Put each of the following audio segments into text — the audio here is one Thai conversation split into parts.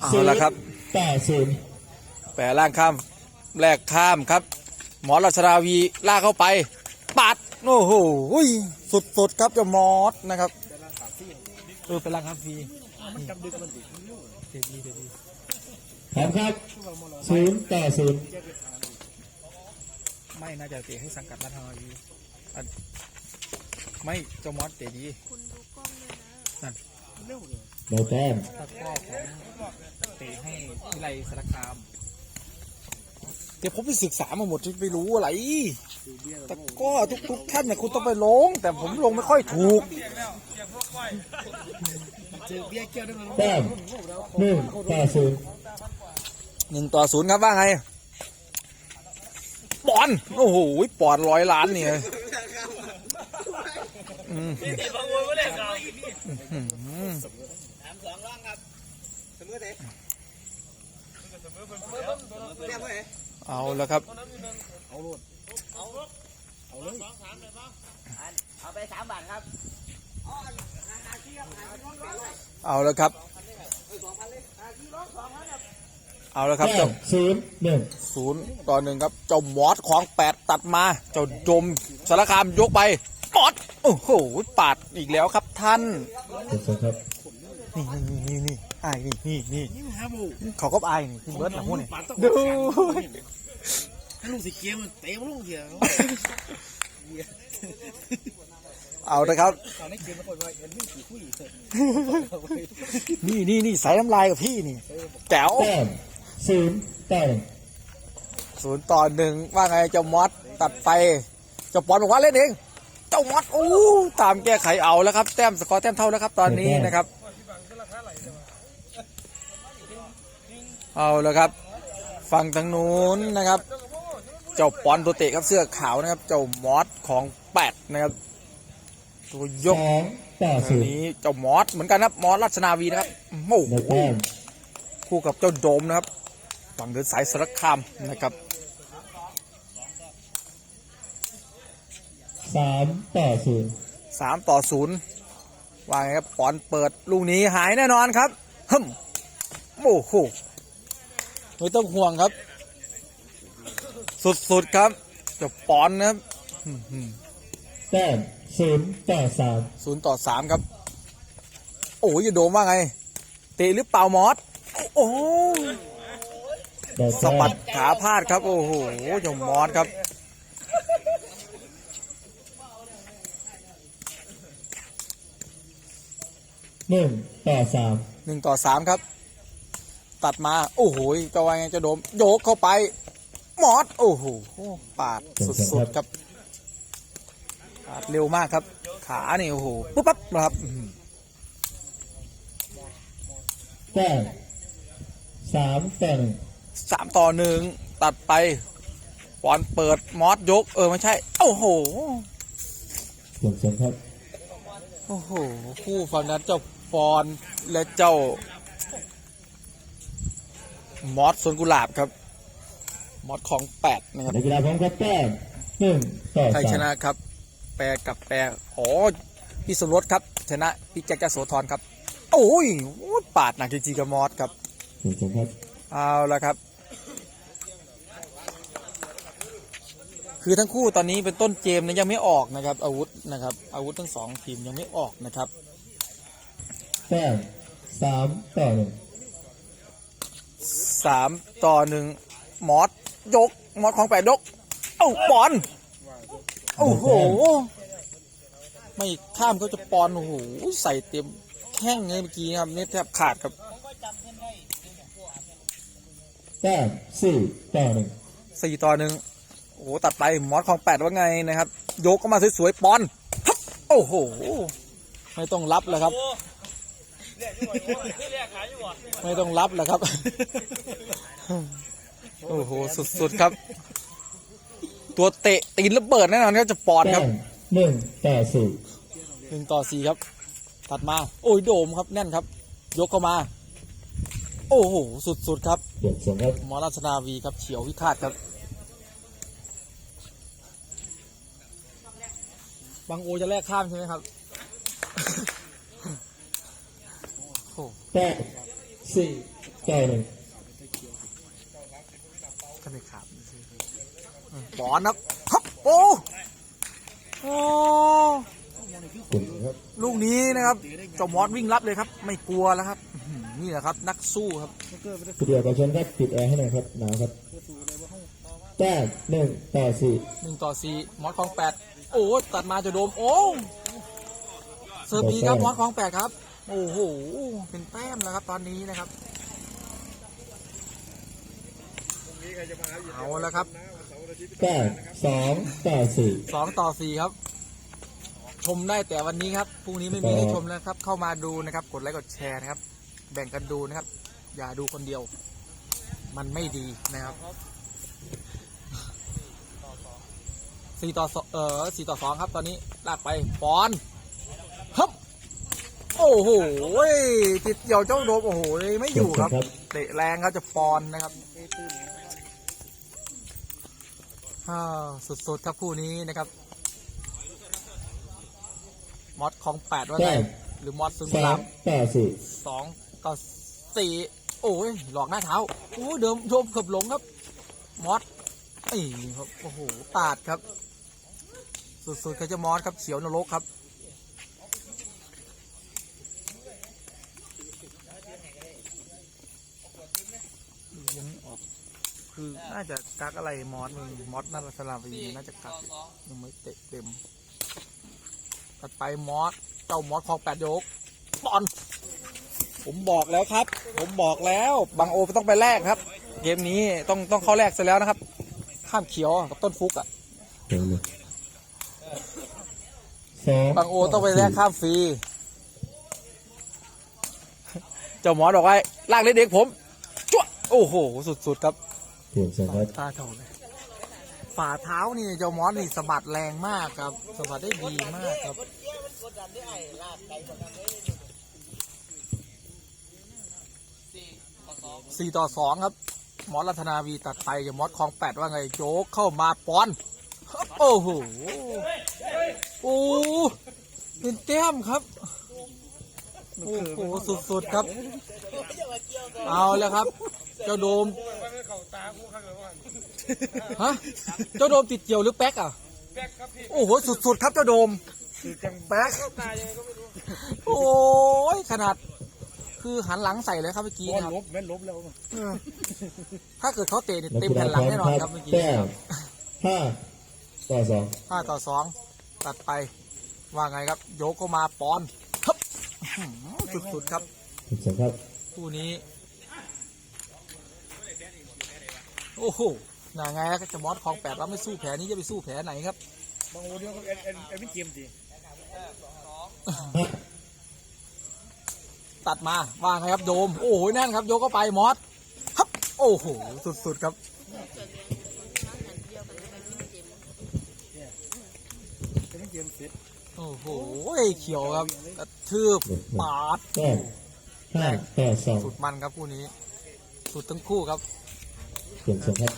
เอาละครับต่อศูนย์แปรล่างข้ามแลกข้ามครับ หมอรัชดาวีลากเข้าไปปัดโอ้โหสุดๆครับเจ้ามอสนะครับเออเป็นล่างข้ามฟรีเด็ดดีเด็ดดีพร้อมครับศูนย์ต่อศูนย์ไม่น่าจะเตะให้สังกัดรัชดาวีอันไม่เจ้ามอสเตะดีคุณดูกล้องด้วยนะ โดนแต้มตะกร้อของเตะให้วิไลสารคามเดี๋ยวผมไปศึกษามาหมดที่ไม่รู้อะไรตะกร้อทุกทุกๆท่านเนี่ยคุณต้องไปลง แต่ผมลงไม่ค่อยถูกแต้มหนึ่งต่อศูนย์หนึ่งต่อศูนย์ครับว่าไงปอนด์โอ้โหปอนด์ร้อยล้านเนี่ยอืม เอาแล้วครับเอาไปสามบาทครับ เอาแล้วครับ เอาแล้วครับเจ้ามศูนย์หนึ่งศูนย์ต่อหนึ่งครับ เจ้ามอสของแปดตัดมา เจ้าจมสารคามยกไปมอสโอ้โหปาดอีกแล้วครับท่านเจ็ด ศูนย์ครับนี่นี่นี่นี่ไอ้ายนี่นี่นี่เขาก็ไอ้ายนี่พี่เบิร์ดหลังพวกนี่ดูลูกสิเกียมันเตะลูกเดียวเอานะครับตอนนี้เกียมันคนว่าเอ็นวิ่งขี่คุยนี่นี่นี่ใส่น้ำลายกับพี่นี่แจ๋วแต้มศูนย์ต่อหนึ่งศูนย์ต่อหนึ่งว่าไงเจ้ามอสตัดไปเจ้าปอนบอกว่าเล่นเอง เจ้ามอสโอ้ตามแก้ไขเอาแล้วครับ แต้มสกอร์แต้มเท่าแล้วครับ ตอนนี้นะครับ เอาแล้วครับ ฝั่งทางนู้นนะครับ เจ้าปอนตัวเตะครับเสื้อขาวนะครับ เจ้ามอสของแปดนะครับ ตัวยสกองต่ออัศูนนย์นี้เจ้ามอสเหมือนกันครับมอสรัชนาวีนะครับโอ้โดโหนแต้มคู่กับเจ้าโดมนะครับ ฝั่งเดินสายสารคามนะครับสามต่อศูนย์สามต่อศูนย์ว่าไงครับปอนเปิดลูกนี้หายแน่นอนครับฮึมโอ้โห ไม่ต้องห่วงครับ สุดๆครับเจ้าปอนนะครับแต้มศูนย์ต่อสามศูนย์ต่อสามครับ โอ้ยอย่าโดมว่าไง เตะหรือเปล่ามอสโอ้โหโดนสะแต้บัมดขาพลาดครับ โอ้โหเจ้ามอสครับหนึ่งต่อสามหนึ่งต่อสามครับ ตัดมา โอ้โหจะว่าไงจะโดมโยกเข้าไปมอสโอ้โหปาดสุดๆครับปาดเร็วมากครับ ขานี่โอ้โหปุ๊บปั๊บนะครับอื้อหือแต้มสามต่อหนึ่งสามต่อหนึ่งตัดไปปอนเปิดมอสยก เออไม่ใช่ โอ้โหเจ็ดศูนย์ครับ โอ้โห คู่ฝั่งนั้นเจ้าปอนและเจ้า มอสสวนกุหลาบครับ มอสของแปดนะครับในกีฬาพร้อมครับแต้มหนึ่งต่อใครสาชมนะครับ แปรกับแปรอ๋อพี่สมรสครับ ชนะพี่แจ็คจะโสธรครับ โอ้ยโอ้ยปาดหนักจริงๆกับมอสครับเจ็ดศูนย์ครับเอาละครับ คือทั้งคู่ตอนนี้เป็นต้นเกมเนยยังไม่ออกนะครับ อาวุธนะครับ อาวุธทั้งสองทีมยังไม่ออกนะครับแต้มสามต่อหนึ่ง สามต่อหนึ่งมอสยกมอสของแปดยก เอ้าปอน โอ้โห ไม่ข้ามเขาจะปอนโอ้โหใส่เต็มแข้งเลยเมื่อกี้ครับนี่แทบขาดครับแต้มสี่ต่อหนึ่งสี่ต่อหนึ่งโอ้โหตัดไปมอสของแปดว่าไงนะครับ ยกเข้ามาสวยๆปอนฮับโอ้โห ไม่ต้องรับแล้วครับ ไม่ต้องรับแล้วครับ โอ้โห สุดๆครับ ตัวเตะตีนระเบิดแน่นอนครับจะปอนคแต้รับมหนึ่งต่อสี่หนึ่งต่อสี่ครับ ตัดมา โอ้ยโดมครับแน่นครับ ยกเข้ามา โอ้โห สุดๆครับเจ็ดศูนย์ครับหมอราชนาวีครับเฉียววิฆาตครับบางโอจะแลกข้ามใช่ไหมครับ แต้มสี่ต่อหนึ่งก็ไม่ขาดปอนครับฮับโอ้โอ้กลุ่มครับลูกนี้นะครับเจ้ามอสวิ่งรับเลยครับ ไม่กลัวแล้วครับอื้อหือนี่แหละครับ นักสู้ครับผู้เดียวกับชนครับปิดแอร์ให้หน่อยครับหนาวครับแต้มหนึ่งต่อสี่หนึ่งต่อสี่มอสคลองแปดโอ้ตัดมาจะโดมโอ้เซอร์ฟดีครับมอสคลองแปดครับ โอ้โห เป็นแต้มแล้วครับตอนนี้นะครับเอาแล้วครับแต้มสองต่อสี่สองต่อสี่ครับ ชมได้แต่วันนี้ครับพรุ่งนี้ไม่มีให้ชมแล้วครับ เข้ามาดูนะครับ กดไลค์กดแชร์นะครับ แบ่งกันดูนะครับ อย่าดูคนเดียว มันไม่ดีนะครับสี่ต่อสองเออสี่ต่อสองครับ ตอนนี้ลากไปปอนฮึบ โอ้โหติดเกี่ยวเจ้าโดมโอ้โหไม่อยู่ครับ เตะแรงครับจะปอนนะครับอ่าสุดๆครับคู่นี้นะครับมอสของแปดว่าไงแต้มหรือมอสซึงสาสามมต่อสี่สองต่อสี่โอ้ยหลอกหน้าเท้าโอ้ยเดิมโดมเกือบหลงครับ มอสนี่ครับโอ้โหตาดครับ สุดๆเขาจะมอสครับเฉียวนรกครับ ยังไม่ออก คือน่าจะกักอะไรมอสมึงมอสนาสลาวีน่าจะกักอยู่ยังไม่เตะเต็มตัดไปมอสเจ้ามอสคลองแปดยกบอลผมบอกแล้วครับ ผมบอกแล้วบางโอต้องไปแลกครับ เกมนี้ต้องต้องเข้าแลกเสร็จแล้วนะครับ ข้ามเขียวกับต้นฟุกอะเดี๋ยวเลยสองบางโอต้องไปแลกข้ามฟรีเจ้าหมอบอกไว้ลากเด็กๆผมจ้วะโอ้โหสุดๆครับ เปลี่ยนสองครับตาเท่าเลยฝ่าเท้านี่เจ้ามอสนี่สะบัดแรงมากครับสะบัดได้ดีมากครับสี่ต่อสองครับ มอสรัตนาวีตัดไปกับมอสคลองแปดว่าไงโยกเข้ามาปอน โอ้โหโอ้เป็นแต้มครับโอ้โหสุดๆครับ เอาแล้วครับ เจ้าโดม ฮะเจ้าโดมติดเกี่ยวหรือแป๊กอะโอ้โหสุดๆครับเจ้าโดมแป๊กโอ้ยขนาด คือหันหลังใส่เลยครับเมื่อกี้นะครับลบแม่นลบแล้วเออถ้าเกิดเขาเตะเนี่ยนักเต็มกีฬาแผ่นหพลังร้อมแน่นอนคครัรับบเมื่อกี้แต้มห้าต่อสองห้าต่อสองตัดไปว่าไงครับ โยกเข้ามาปอนครับอื้อหือสุดๆครับถูกสองครับคู่นี้ โอ้โหน่าไงครับจะมอสคลองแปดแล้วไม่สู้แผลนี้จะไปสู้แผลไหนครับบางโอเดียวก็เอ็นเอ็นเอ็นไม่เกมสิห้าตัดมาว่าไงครับโดม โอ้โหนั่นครับ โยกเข้าไปมอสครับ โอ้โหสุดๆครับเอ็นไม่เกมเสร็จโอ้โหเขียวครับกระทืบปาดแต้มห้าต่อสองสุดมันครับคู่นี้ สุดทั้งคู่ครับเปลี่ยนสองครับ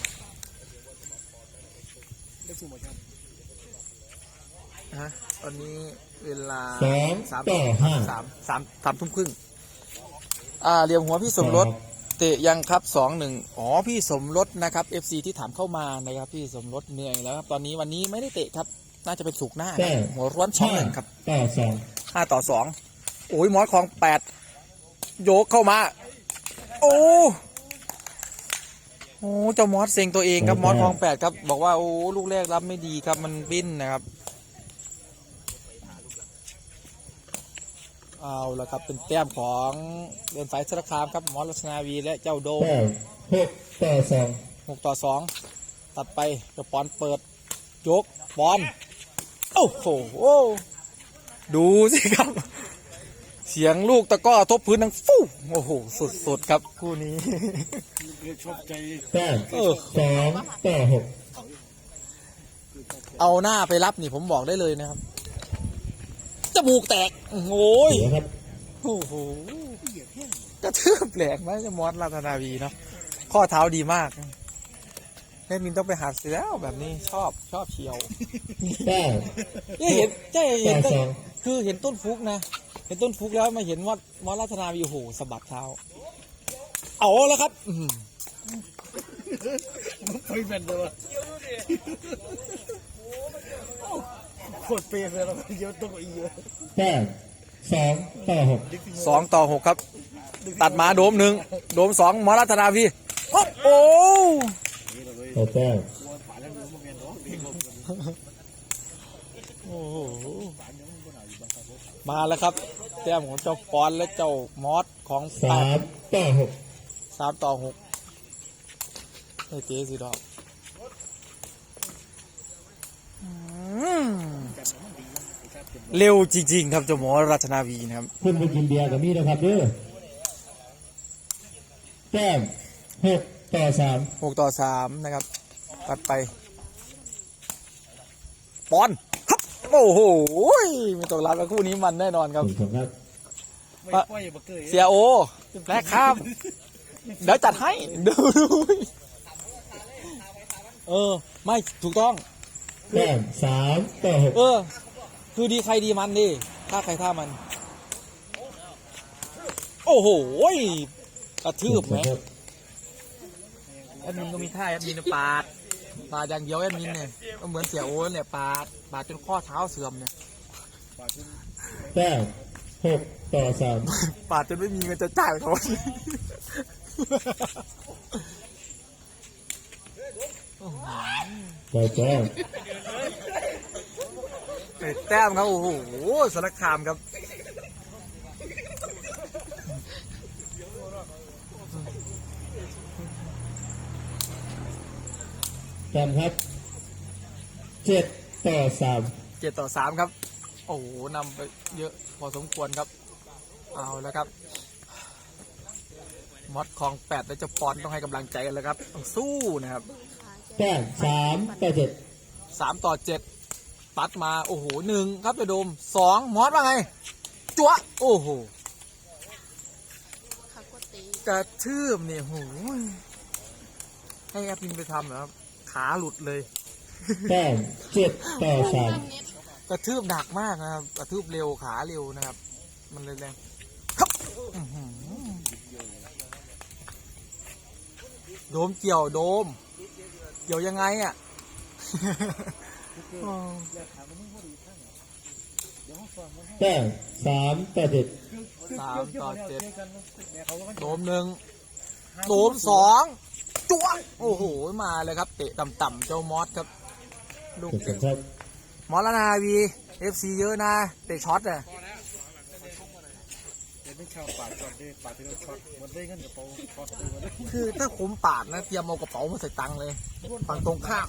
ได้สู้หมดครับฮะตอนนี้เวลาสองสามต่อห้าสามสามสามทุ่มครึ่งอ่าเหลี่ยมหัวพี่สมรสเตะยังครับสองหนึ่งอ๋อพี่สมรสนะครับ FC ที่ถามเข้ามานะครับ พี่สมรสเหนื่อยแล้วครับตอนนี้วันนี้ไม่ได้เตะครับ น่าจะเป็นสุกร์หน้าครับหัวร้อนช่องหนึ่งครับต่อสองห้าต่อสองโอ้ยมอสของแปดโยกเข้ามา โอ้ โอ้เจ้ามอสเซ็งตัวเองครับมอสของแปดครับ บอกว่าโอ้ลูกแรกรับไม่ดีครับมันบิ้นนะครับเอาละครับเป็นแต้มของเดินสายสารคามครับมอสลัชนาวีและเจ้าโดมแต้มหกต่อสองหกต่อสองตัดไปเจ้าปอนเปิดยกบอลโอ้โหดูสิครับ เสียงลูกตะกร้อทบพื้นดังฟู่โอ้โหสุดๆครับคู่นี้เรียกชอบใจแต้มเออสองต่อหกเอาหน้าไปรับนี่ผมบอกได้เลยนะครับจมูกแตกโอ้โหยเหลือครับโอ้โหกระทืบแหลกไหมจะมอสลาธนาวีเนาะข้อเท้าดีมากเล่นมินต้องไปหาเสียแล้วแบบนี้ชอบชอบเฉียว แต้มนี่เห็นใช่เห็ต่นอต้นสอง คือเห็นต้นฟุกนะ เห็นต้นฟุกแล้วมาเห็นมอสมอสลาธนาวีโอ้โหสะบัดเท้าเอาแล้วครับอื้อหือไปเป็นเลยวะโคตรเปรี้ยวเลยเราเยอะต้องอีเยอะแต้มสองต่อหกสองต่อหกครับ ตัดมาโดมหนึ่งโดมสองหมอรัตนาวีโอ้โหต่อแต้มโอ้โห มาแล้วครับ แต้มของเจ้าปอนและเจ้ามอสของแปสาดมต่อหกสามต่อหกไอ้เจ๊สิดอกอืมเร็วจริง ๆ ครับเจ้าหมอรัตนาวีนะครับคุณไปกินเบียร์กับมี่นะครับเด้อแต้มหกต่อสามหกต่อสามนะครับ ตัดไป ปอนครับ โอ้โหไม่ต้องรับแล้วคู่นี้มันแน่นอนครับหนึ่งสองครับไม่ปล่อยบักเกยเสียโอแลกครับเดี๋ยวจัดให้ดูดูเออ ไม่ถูกต้องแต้มสามต่อหกเออ คือดีใครดีมันดิถ้าใครท่ามัน โอ้โหกระทืบไหมครับแอดมินก็มีท่าแอดมินปาด ปาดอย่างเดียวแอดมินเนี่ยก็เหมือนเสียโอ้เนี่ยปาดปาดจนข้อเท้าเสื่อมเนี่ยแต้มหกต่อสามปาดจนไม่มีเงินจะจ่ายเขาได้แต้มเตะแต้มครับโอ้โหสารคามครับ แต้มครับเจ็ดต่อสามเจ็ดต่อสามครับ โอ้โหนำไปเยอะพอสมควรครับ เอาแล้วครับมอดคลองแปดและเจะปอนต้องให้กำลังใจกันแล้วครับต้องสู้นะครับแต้มสามต่อเจ็ดสามต่อเจ็ดตัดมาโอ้โหหนึ่งครับจะโดมสองมอสว่าไง จั๊วโอ้โหขักกว่าตีกระทืบเนี่ยโหยให้แอปมินไปทำเหรอครับ ขาหลุดเลยแต้มเจ็ดต่อสามเน็ตกระทืบหนักมากนะครับกระทืบเร็วขาเร็วนะครับ มันเลยแรงครับอื้อหือโดมเกี่ยวโดม เกี่ยวยังไงอะแต้มสามต่อเจ็ดสามต่อเจ็ดโดมหนึ่งโดมสอง จั๊วโอ้โหมาเลยครับ เตะต่ำๆเจ้ามอสครับ ลูกเจ็ดเตะครับมอสละนาวีเอฟซีเยอะนะเตะช็อตอะเดี๋ยวไม่ชาวปาดก่อนดิปาดที่เราช็อตมันได้เงินกระเป๋าคอสตูมันได้คือถ้าผมปาดนะเตรียมเอากระเป๋ามาใส่ตังค์เลยฝั่งตรงข้าม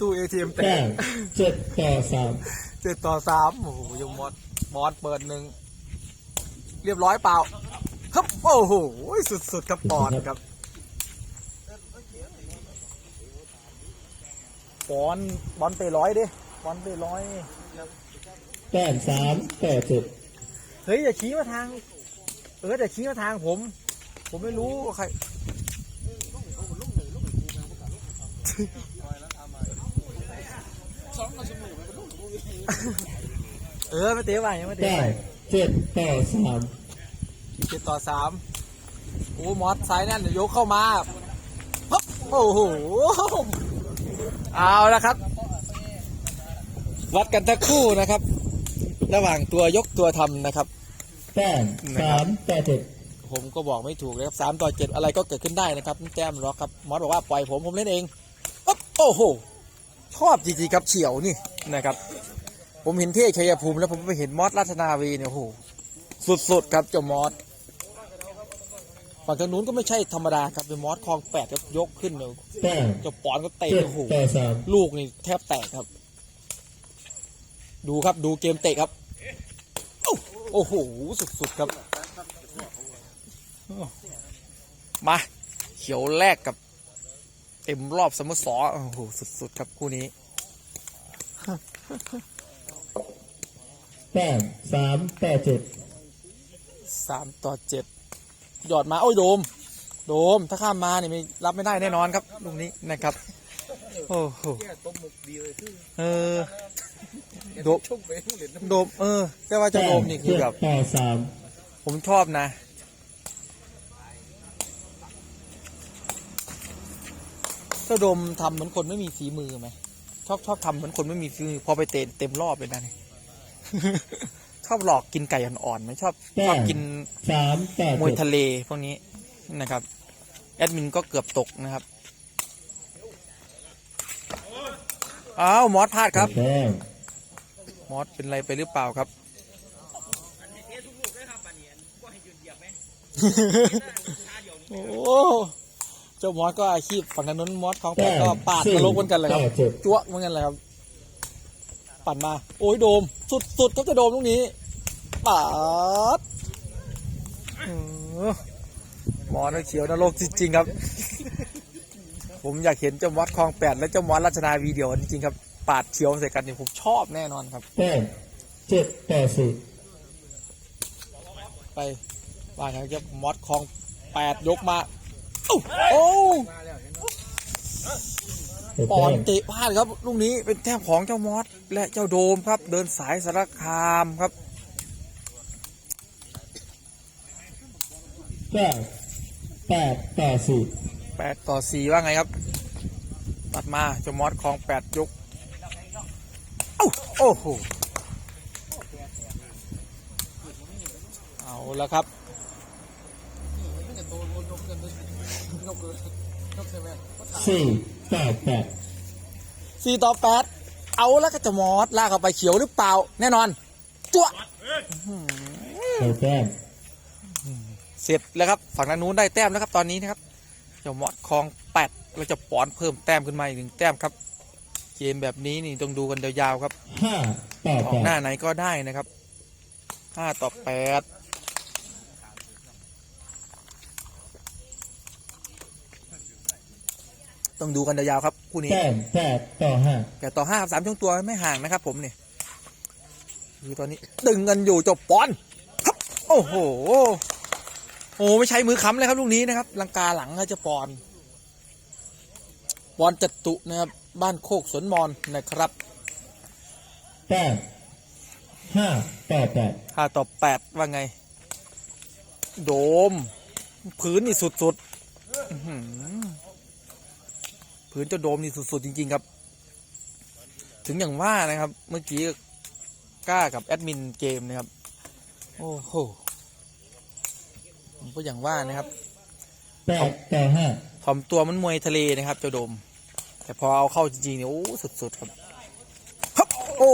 ตู้เอทีเอ็มแตแต้กมเจ็ดต่อสามเจ็ดต่อสามโอ้โหยงมอสมอสเปิดหนึ่ง เรียบร้อยเปล่าครับโอ้โหสุดๆครับปอนครับปอนบอลเตะร้อยดิบอลเตะร้อยแต้มสามต่อเจ็ดเฮ้ยอย่าชี้มาทาง เอออย่าชี้มาทางผม ผมไม่รู้ว่าใครเออไม่เตะไปยังไม่เตะแต้ไปม เจ็ดต่อสามเจ็ดต่อสามโอ้มอสซ้ายนั่นเดี๋ยวยกเข้ามาปั๊บโอ้โหเอาละครับ วัดกันทั้งคู่นะครับ ระหว่างตัวยกตัวทำนะครับแต้มสามต่อเจ็ดผมก็บอกไม่ถูกเลยครับสามต่อเจ็ดอะไรก็เกิดขึ้นได้นะครับแต้มร็อกครับมอสบอกว่าปล่อยผมผมเล่นเองปั๊บโอ้โหชอบจริงๆครับเฉียวนี่นะครับ ผมเห็นเท่ชัยภูมิแล้วผมไปเห็นมอสรัตนาวีเนี่ยโอ้โหสุดๆครับเจ้ามอสฝั่งทางนู้นก็ไม่ใช่ธรรมดาครับเป็นมอสคลองแปดครับยกขึ้นเนี่ยแต้มเจ้าปอนก็เตะเจ็ดโอ้โหต่อสามลูกนี่แทบแตกครับ ดูครับดูเกมเตะครับ โอ้โหสุดๆครับ มาเขียวแรกกับ เต็มรอบสมสอโอ้โหสุดๆครับคู่นี้ แต้มสามต่อเจ็ดสามต่อเจ็ดหยอดมาโอ้ยโดม โดมถ้าข้ามมานี่ไม่รับไม่ได้แน่นอนครับลูกนี้นะครับ โอ้โหแก้ต้มหมกดีเลยคือเออโดมชกไปทุเรียนน้ำโดมเออแต่ว่าเจะโดมนี่คือแบบต่อสามผมชอบนะ เจ้าโดมทำเหมือนคนไม่มีฝีมือไหมชอบชอบทำเหมือนคนไม่มีฝีมือพอไปเตะเต็มรอบเลยนะนี่ ชอบหลอกกินไก่อ่อนๆไหมชอบชอบกินสามต่อมวยเจ็ดทะเลพวกนี้นะครับ แอดมินก็เกือบตกนะครับอ้าวมอสพลาดครับแต้มมอสเป็นไรไปหรือเปล่าครับโอ้เจ้ามอสก็อาชีพฝั่งถนนมอสของแปดก็ปาดนรกเหมือนกันเลยครับต่อเจ็ดจั๊วเหมือนกันเลยครับ ปั่นมา โอ้ยโดม สุดสุดก็จะโดมตรงนี้ปาดเออหมอนเขียวนรกจริงๆครับ ผมอยากเห็นเจ้ามอสคลองแปดและเจ้ามอสรัชนาวีเดียวจริงๆครับ ปาดเขียวใส่กันเนี่ยผมชอบแน่นอนครับแต้มเจ็ดต่อสี่ไปว่าไงครับมอสคลองแปดยกมาโอ้โอ้ เจ็ดปอแต้นมเตะพลาดครับลูกนี้เป็นแต้มของเจ้ามอสและเจ้าโดมครับ เดินสายสารคามครับเก้าแปดต่อสี่แปดต่อสี่ว่าไงครับ ตัดมาเจ้ามอสคลองแปดยกเอ้าโอ้โหเอาแล้วครับ สี่ต่อแปดสี่ต่อแปดเอาแล้วก็เจะมอสลากเข้าไปเขียวหรือเปล่า แน่นอนจั่วเอาแต้มเสร็จแล้วครับ ฝั่งด้านนู้นได้แต้มแล้วครับตอนนี้นะครับเจ้ามอสคลองแปดเราจะปอนเพิ่มแต้มขึ้นมาอีกหนึ่งแต้มครับ เกมแบบนี้นี่ต้องดูกันยาวๆครับห้าต่ออแปอกหน้าดไหนก็ได้นะครับห้าต่อแปด ต้องดูกันยาวๆครับคู่นี้แต้มแปดต่อห้าแปดต่อห้าสามช่วงตัวไม่ห่างนะครับ ผมเนี่ยคือตอนนี้ตึงกันอยู่จบปอนครับ โอ้โหโอ้ไม่ใช้มือค้ำเลยครับลูกนี้นะครับลังกาหลังครับจะปอนปอนจตุนะครับ บ้านโคกสวนมอนนะครับแต้มห้าต่อแปดห้าต่อแปดว่าไง โดม พื้นนี่สุดๆอื้อหือ พื้นเจ้าโดมนี่สุด ๆ จริง ๆ ครับ ถึงอย่างว่านะครับ เมื่อกี้กล้ากับแอดมินเกมนะครับ โอ้โหผมก็อย่างว่านะครับแปดต่อห้าถ่อมตัวมันมวยทะเลนะครับเจ้าโดม แต่พอเอาเข้าจริงๆเนี่ยโอ้สุดๆครับฮับโอ้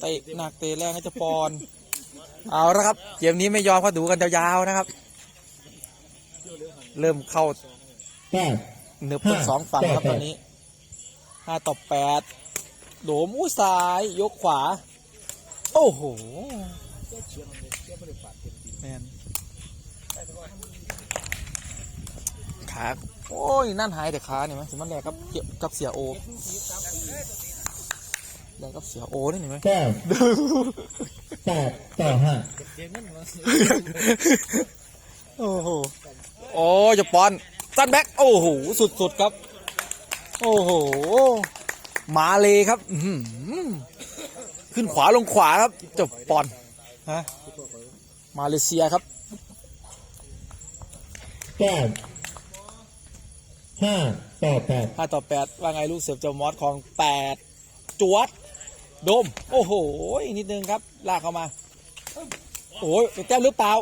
เตะหนักเตะแรงให้เจะปอนเอาละครับ เกมนี้ไม่ยอมก็ดูกันยาวๆนะครับ เริ่มเข้า แต้มเนือบเป็นสองฝั่งครับตอนนี้ห้าต่อแปดโดมอู้ซ้าย ยกขวา โอ้โหแมนขาโอ้ย นั่นหายแต่ขาเนี่ยมั้ยสิมันแรกครับเกี่ยวกับเสียโอแรกกับเสียโอนี่เห็นไหมแต้มแปดต่อห้าโอ้โหโอ้จะปอน ซันแบ็กโอ้โห สุดๆครับ โอ้โห มาเลยครับอื้อหือขึ้นขวาลงขวาครับเจะปอนฮะมาเลเซียครับแต้มห้าต่อแปด5ต่อ8ว่าไงลูกเสือเจ้ามอสของ8จวดโดม โอ้โหอีกนิดนึงครับ ลากเข้ามา โอ้ยเป็นแต้มหรือเปล่า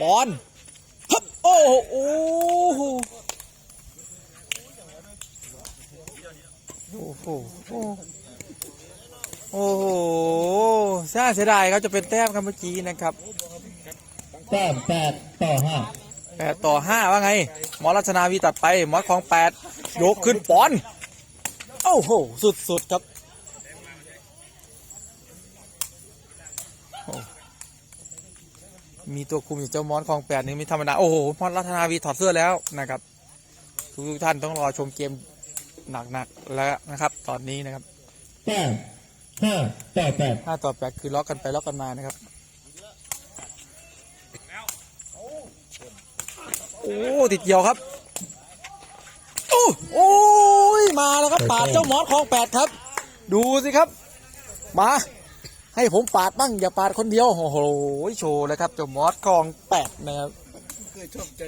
ปอนฮึบ โอ้โหโอ้โหโอ้โหโอ้โหน่าเสียดายครับจะเป็นแต้มครับเมื่อกี้นะครับแต้มแปดต่อห้าแปดต่อห้าว่าไง หมอรัชนาวีตัดไป หมอของแปดยกขึ้นปอน โอ้โห สุดๆครับโอ้ มีตัวคุมอยู่เจ้ามอนของแปดนี่ไม่ธรรมดา โอ้โหมอรัชนาวีถอดเสื้อแล้วนะครับ ทุกๆท่านต้องรอชมเกมหนักๆแล้วนะครับ ตอนนี้นะครับแต้มห้าต่อแปดห้าต่อแปดคือล็อกกันไปล็อกกันมานะครับ โอ้ติดเกี่ยวครับ โอ้ยมาแล้วครับปาดเจ้ามอสคลองแปดครับ ดูสิครับ มา ให้ผมปาดบ้างอย่าปาดคนเดียวโอ้โหโชว์เลยครับเจ้ามอสคลองแปดนะครับเคยชอบใจ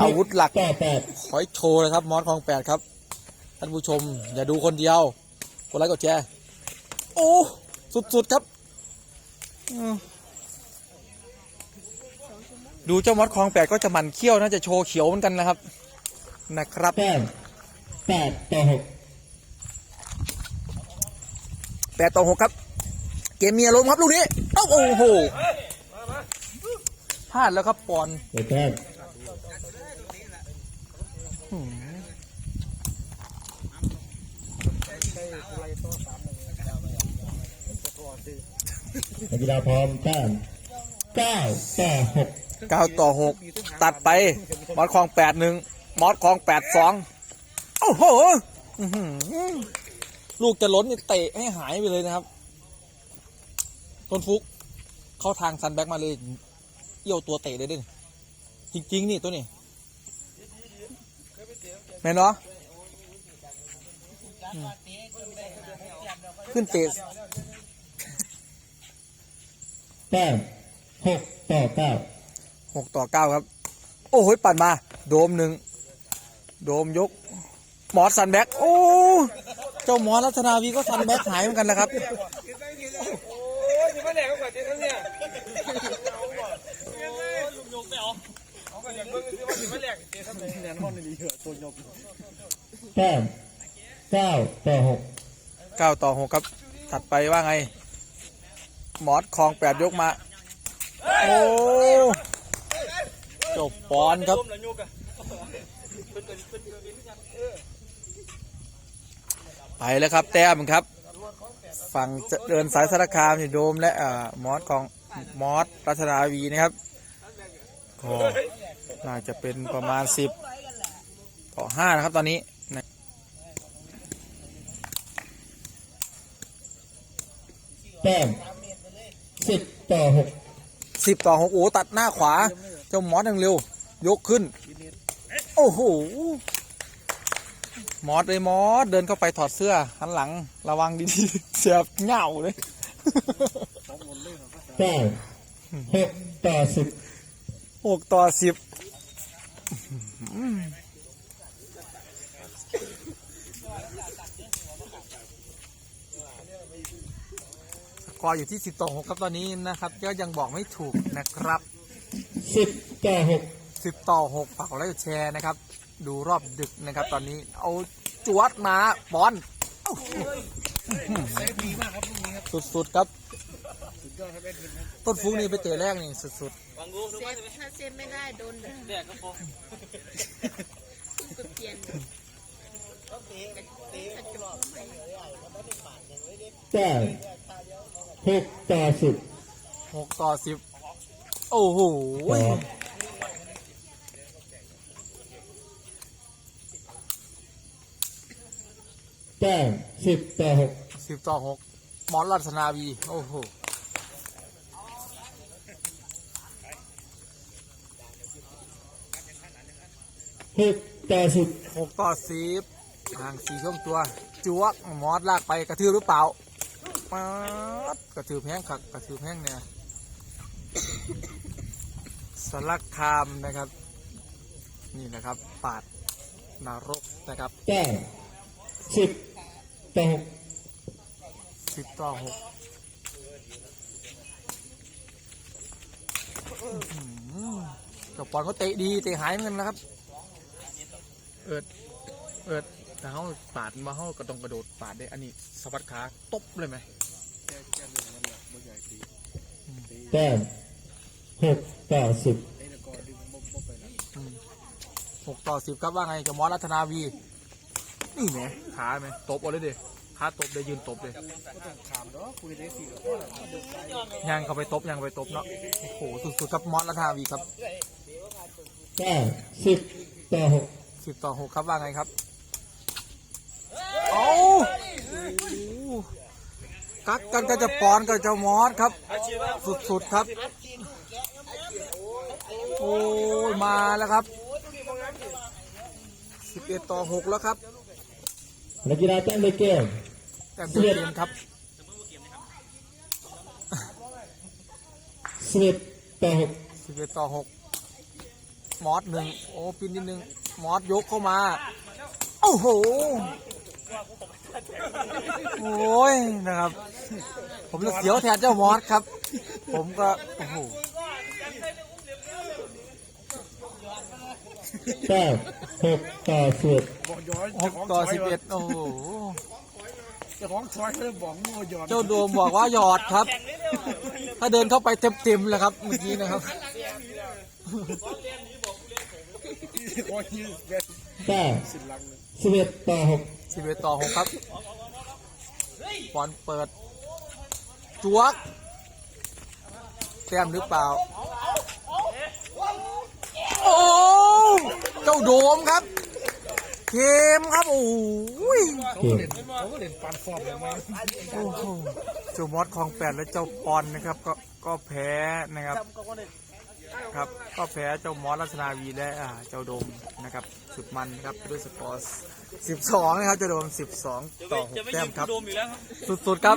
อาวุธหลักต่อแปดขอให้โชว์เลยครับ มอสคลองแปดครับท่านผู้ชม อย่าดูคนเดียวกดไลค์กดแชร์โอ้สุดๆครับอืมดูเจ้ามอสคลองแปดก็จะหมันเขี้ยวน่าจะโชว์เขียวเหมือนกันนะครับ นะครับแต้มแปดต่อหกแปดต่อหกครับ เกมมีอารมณ์ครับลูกนี้เอ้าโอ้โหพลาดแล้วครับปอนเปิดแต้มนักกีฬาพร้อมแต้มเก้าต่อหกเก้าต่อหกตัดไป มอสคลองแปดหนึ่งมอสคลองแปดสองโอ้โหอื้อหือลูกจะล้นนี่เตะให้หายไปเลยนะครับ ต้นฟุก เข้าทางซันแบ็กมาเลยเอี่ยวตัวเตะเลยดิจริง ๆ นี่ตัวนี้แม่นเนาะอืมขึ้นเตะแต้มหกต่อเก้าหกต่อเก้าครับ โอ้โหปั่นมา โดมหนึ่งโดมยก หมอสันแบ็กโอ้ เจ้าหมอรัตนาวีก็สันแบ็กหายเหมือนกันนะครับ แต้มเก้าต่อหกเก้าต่อหกครับ ถัดไปว่าไง มอสคลองแปดยกมา โอ้จบปอนครับ ไปแล้วครับ แต้มครับ ฝั่งเดินสายสารคามนี่โดมและอ่ามอสของมอสรัตนาวีนะครับก็ น่าจะเป็นประมาณสิบต่อห้านะครับตอนนี้แต้มสิบต่อหกสิบต่อหกโอ้ตัดหน้าขวา เจ้ามอสยังเร็ว ยกขึ้น โอ้โหมอสเลยมอสเดินเข้าไปถอดเสื้อหันหลังระวังดีๆเสียบเหงาเลยแต้มหกต่อสิบหกต่อสิบส กอร์อยู่ที่สิบต่อหกครับตอนนี้นะครับ ก็ยังบอกไม่ถูกนะครับสิบต่อหกสิบต่อหกฝากกดไลค์กดแชร์นะครับ ดูรอบดึกนะครับ ตอนนี้เอาจวดมาบอลเอ้าสุดๆครับ ต้นฟุ้งนี่ไปเตะแรกนี่สุดเซฟถ้าเซฟไม่ได้โดนแดกก็พอก็เปลี่ยนแต้มหกต่อสิบๆหกต่อสิบโอ้โหต่อแต้มสิบต่อหกสิบต่อหกหมอนรัตนาวี โอ้โห หกต่อสิบหกต่อสิบห่างสี่ช่วงตัวจวกมอสลากไปกระทืบหรือเปล่าป๊าดกระทืบแห้งขักกระทืบแห้งเนี่ยสลักคามนะครับ นี่นะครับปาดนรกนะครับแต้มสิบต่อหกสิบต่อหกจบปอนเขาเตะดีเตะหายเหมือนกันนะครับ เอิดเอิดแต่เขาปาดมาเขากระตรงกระโดดปาดได้อันนี้สะบัดขาตบเลยไหมแต้มหกต่อสิบหกต่อสิบครับว่าไงกับมอสรัตนาวีนี่ไหมขาไหมตบเอาเลยเด็ขาตบเลยยืนตบเลยยังเขาไปตบยังไปตบเนาะโอ้โหสุดๆครับมอสรัตนาวีครับแต้มสิบต่อหก สิบต่อหกครับว่าไงครับเอากักกันก็จะปอนกับเจ้ามอสครับ สุดๆครับ โอ้ยมาแล้วครับสิบเอ็ดต่อหกแล้วครับนักกีฬาแจ้งในเกมแต้มเดียวเกมครับสิบเอ็ดต่อหกสิบเอ็ดต่อหกมอสหนึ่งโอ้ปินนิดนึง มอสยกเข้ามา โอ้โห โอ้ยนะครับ ผมจะเสียวแทนเจ้ามอสครับ ผมก็ โอ้โหแต้มหกต่อสิบบอกย้อนหกต่อสิบเอ็ดโอ้โหเจ้าของซอยเขาเลยบอกงัวย้อนเจ้าโดมบอกว่าหยอดครับ ถ้าเดินเข้าไปเต็มๆเลยครับเมื่อกี้นะครับ เลยสิบเอ็ดต่อหกสิบเอ็ดต่อหกครับบอลเปิด จวกแต้มหรือเปล่า โอ้เจ้าโดมครับเกมครับโอ้ยเขาก็เล่นเขาก็เล่นปานฟอร์มอย่างมาโอ้โหเจ้ามอสคลองแปดและเจ้าปอนนะครับ ก็ก็แพ้นะครับ ครับก็แพ้เจ้ามอสลัชนาวีและอ่าเจ้าโดมนะครับสุดมันนะครับด้วยสกอร์12นะครับเจ้าโดม 12 ต่อ6แต้มครับ สุดๆครับ